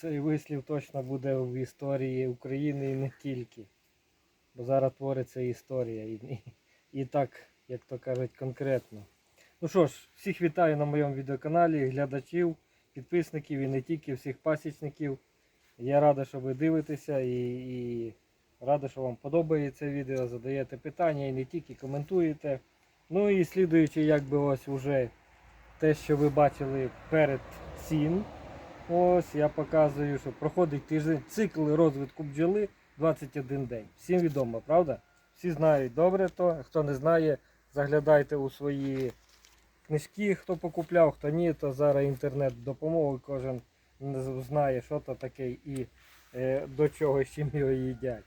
цей вислів точно буде в історії України і не тільки. Бо зараз твориться історія. І, і, і так, як то кажуть, конкретно. Ну що ж, всіх вітаю на моєму відеоканалі, глядачів, підписників і не тільки всіх пасічників. Я радий, що ви дивитеся і, і радий, що вам подобається відео, задаєте питання і не тільки коментуєте. Ну і слідуючи, якби ось уже те, що ви бачили перед цим. Ось я показую, що проходить тиждень цикл розвитку бджоли 21 день. Всім відомо, правда? Всі знають добре то. Хто не знає, заглядайте у свої книжки, хто покупляв, хто ні, то зараз інтернет допомогу, кожен знає, що то таке і е, до чого з чим його їдять.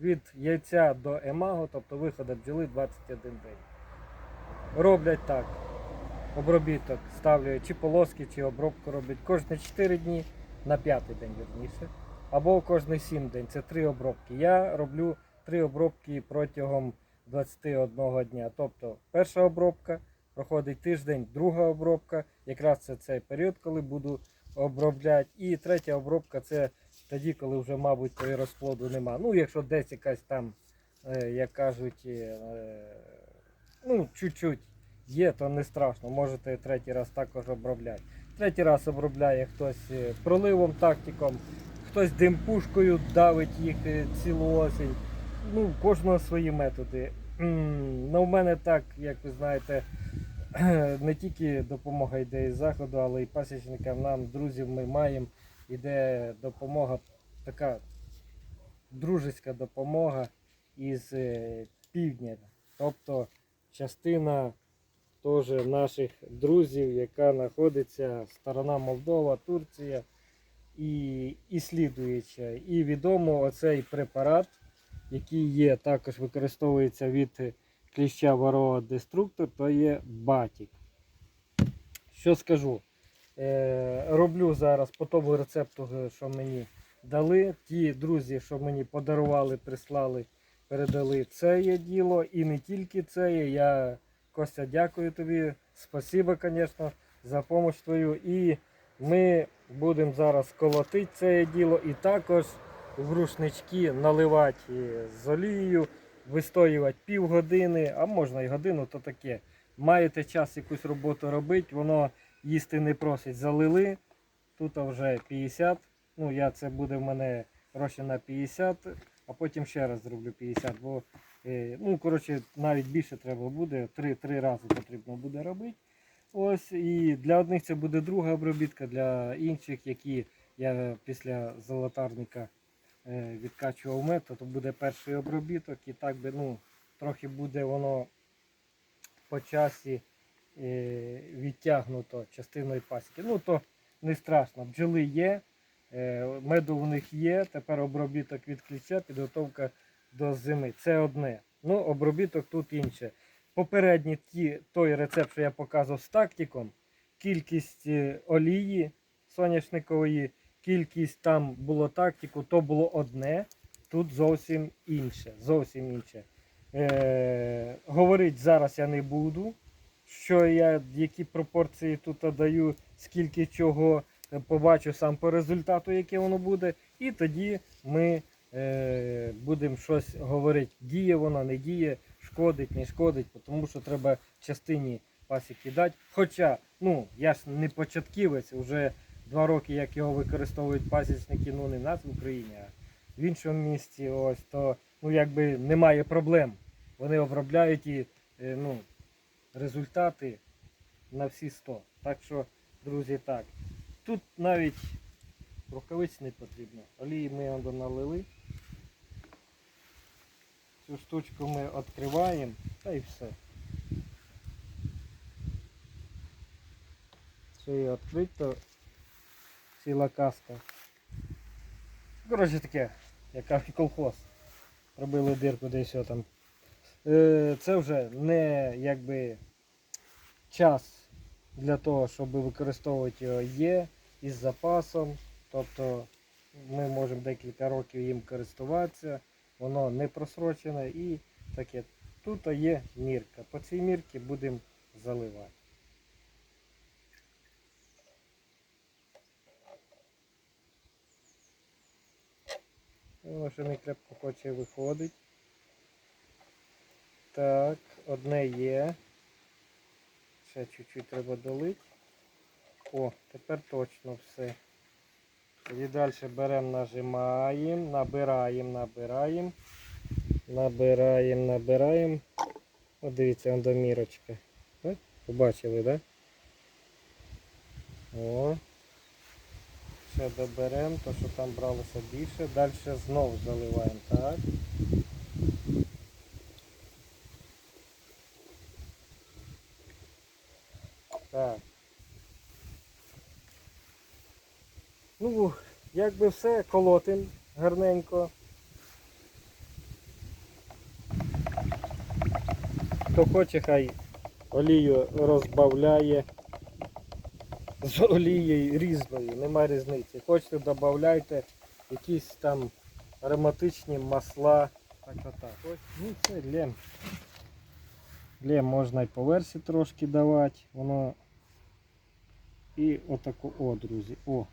Від яйця до емаго, тобто виходу бджоли 21 день. Роблять так. Обробіток ставлю чи полоски, чи обробку роблять кожні 4 дні на п'ятий день вірніше. Або кожні 7 день. Це 3 обробки. Я роблю 3 обробки протягом 21 дня. Тобто перша обробка, проходить тиждень, друга обробка. Якраз це цей період, коли буду обробляти. І третя обробка це тоді, коли вже, мабуть, тої розплоду нема. Ну, якщо десь якась там, е, як кажуть, е, ну, чуть-чуть є, то не страшно. Можете третій раз також обробляти. Третій раз обробляє хтось е, проливом, тактиком, хтось димпушкою давить їх е, цілу осінь. Ну, у кожного свої методи. Ну, в мене так, як ви знаєте, не тільки допомога йде із заходу, але й пасічникам нам, друзів, ми маємо. Іде допомога, така дружеська допомога із е, півдня. Тобто частина теж наших друзів, яка знаходиться сторона Молдова, Турція і, і слідуюча. І відомо оцей препарат, який є, також використовується від кліща ворога деструктор, то є батік. Що скажу? Е, роблю зараз по тому рецепту, що мені дали. Ті друзі, що мені подарували, прислали, передали це діло. І не тільки це. Я Костя, дякую тобі. Спасибо, звісно, за допомогу твою. І ми будемо зараз колотити це діло і також в рушнички наливати з олією, вистоювати півгодини, а можна і годину, то таке. Маєте час якусь роботу робити, воно їсти не просить. Залили. Тут вже 50. Ну, я це буде в мене гроші на 50, а потім ще раз зроблю 50. Бо Е, Ну, коротше, навіть більше треба буде, три, три рази потрібно буде робити. Ось, і для одних це буде друга обробітка, для інших, які я після золотарника е, відкачував мед, то буде перший обробіток і так би, ну, трохи буде воно по часі е, відтягнуто частиною пасіки. Ну, то не страшно. Бджоли є, е, меду в них є, тепер обробіток від кліща, підготовка до зими. Це одне. Ну, обробіток тут інше. Попередній ті, той рецепт, що я показував з тактиком, кількість е, олії соняшникової, кількість там було тактику, то було одне, тут зовсім інше. Зовсім інше. Е, говорить зараз я не буду, що я, які пропорції тут даю, скільки чого е, побачу сам по результату, яке воно буде. І тоді ми будемо щось говорити, діє воно, не діє, шкодить, не шкодить, тому що треба частині пасіки дати. Хоча, ну, я ж не початківець, вже два роки, як його використовують пасічники, ну не в нас в Україні, а в іншому місці, ось, то ну, якби немає проблем. Вони обробляють і е, ну, результати на всі 100. Так що, друзі, так. Тут навіть рукавиць не потрібно. Олії ми його налили. Цю штучку ми відкриваємо та і все. Все її відкрити, то ціла каска. Коротше таке, яка колхоз. Робили дирку десь о там. Е, Це вже не якби час для того, щоб використовувати його є із запасом. Тобто ми можемо декілька років їм користуватися, воно не просрочене і таке. Тут є мірка. По цій мірці будемо заливати. Воно ще не крепко хоче виходить. Так, одне є. Ще чуть-чуть треба долити. О, тепер точно все. Тоді далі беремо, нажимаємо, набираємо, набираємо. Набираємо, набираємо. От дивіться, он до мірочка. Бач? Побачили, так? Да? О. Ще доберемо, то що там бралося більше. Далі знову заливаємо, так. Так. Ну, якби все, колотим гарненько. Хто хоче, хай олію розбавляє з олією різною, нема різниці. Хочете, додавайте якісь там ароматичні масла. Так, так, так. Ну це лем. Лем можна і по версі трошки давати. Воно і отаку, о, друзі, о.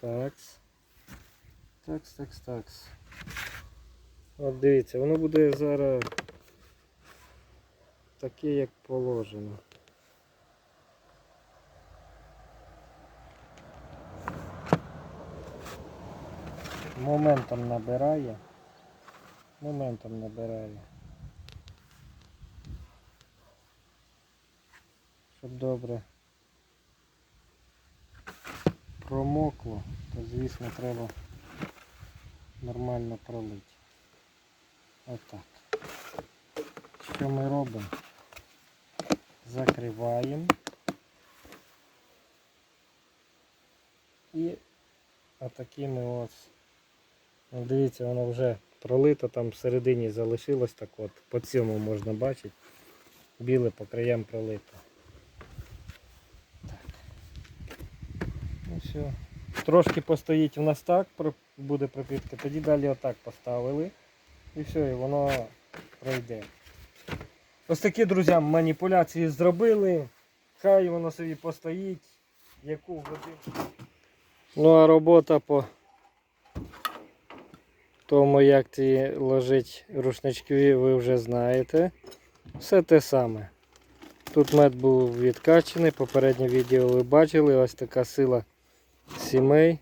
Такс. Такс, такс, такс. От дивіться, воно буде зараз таке, як положено. Моментом набирає. Моментом набирає. Щоб добре промокло, то звісно треба нормально пролити. Отак. Що ми робимо? Закриваємо і отакими ось. Ну, дивіться, воно вже пролито, там всередині залишилось так от. По цьому можна бачити. Біле по краям пролито. Так. Ну все. Трошки постоїть у нас так, буде пропітка, тоді далі отак поставили. І все, і воно пройде. Ось такі, друзі, маніпуляції зробили. Хай воно собі постоїть. Яку годину. Ну а робота по тому, як ці ложить рушнички, ви вже знаєте. Все те саме. Тут мед був відкачений, попереднє відео ви бачили, ось така сила сімей.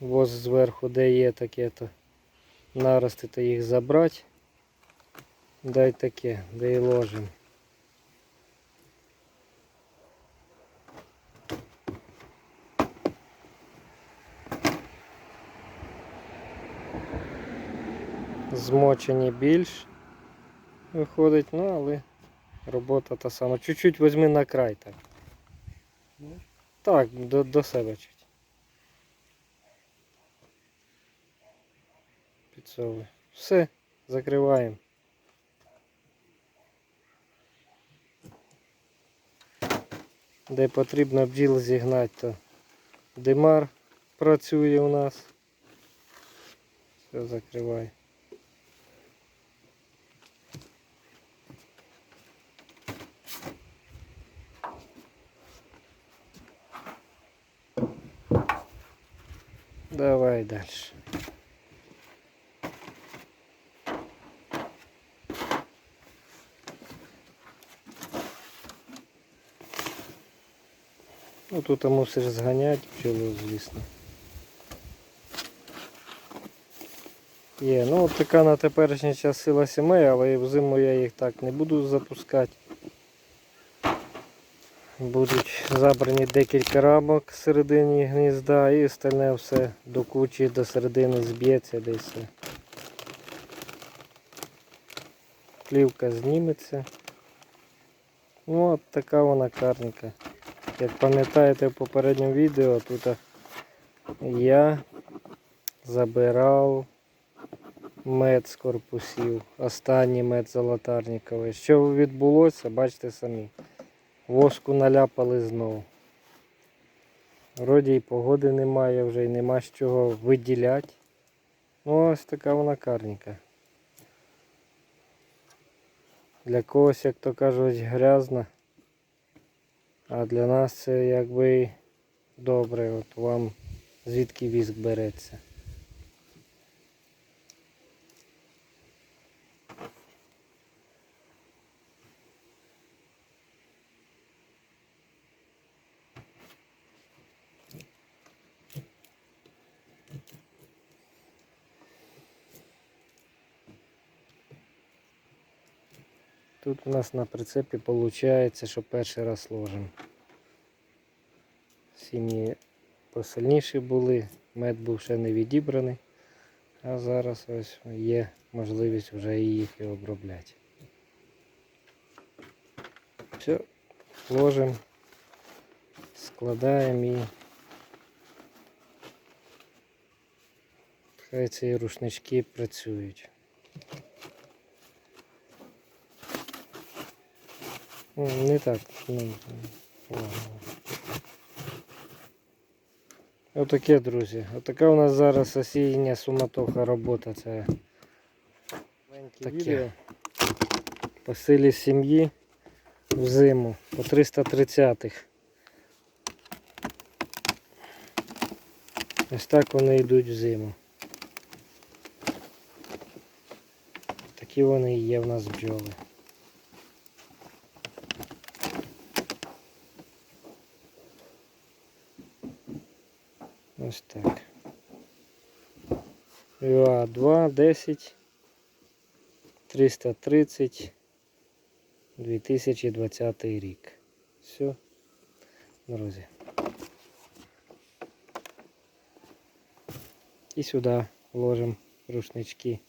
Воз зверху, де є таке, то нарости то їх забрати. Дай таке, де і ложимо. Змочені більш виходить, ну але робота та сама. Чуть-чуть візьми на край так. Так, до, до себе чуть. Підсовуй. Все, закриваємо. Де потрібно бджіл зігнати, то димар працює у нас. Все, закривай. Давай дальше. Ну тут мусиш зганяти пчелу, звісно. Є, ну от така на теперішній час сила сімей, але взиму я їх так не буду запускати. Будуть забрані декілька рамок середині гнізда і остальне все до кучі до середини зб'ється десь. Плівка зніметься. Ну от така вона карника. Як пам'ятаєте в попередньому відео, тут я забирав мед з корпусів, останній мед золотарниковий. Що відбулося, бачите самі. Воску наляпали знову. Вроді і погоди немає вже і нема з чого виділяти. Ну ось така вона карніка. Для когось, як то кажуть, грязно. А для нас це якби добре. От вам звідки віск береться. Тут у нас на прицепі виходить, що перший раз ложимо. Сім'ї посильніші були, мед був ще не відібраний, а зараз ось є можливість вже їх і обробляти. Все, ложимо, складаємо і хай ці рушнички працюють. Не так. Ну. Отаке, друзі. Отака у нас зараз осіння суматоха робота. Це таке. По силі сім'ї в зиму по 330-х. Ось так вони йдуть в зиму. Такі вони і є в нас бджоли. Ось так. ЮА 2, 10, 330, 2020 рік. Все, друзі. І сюди ложимо рушнички.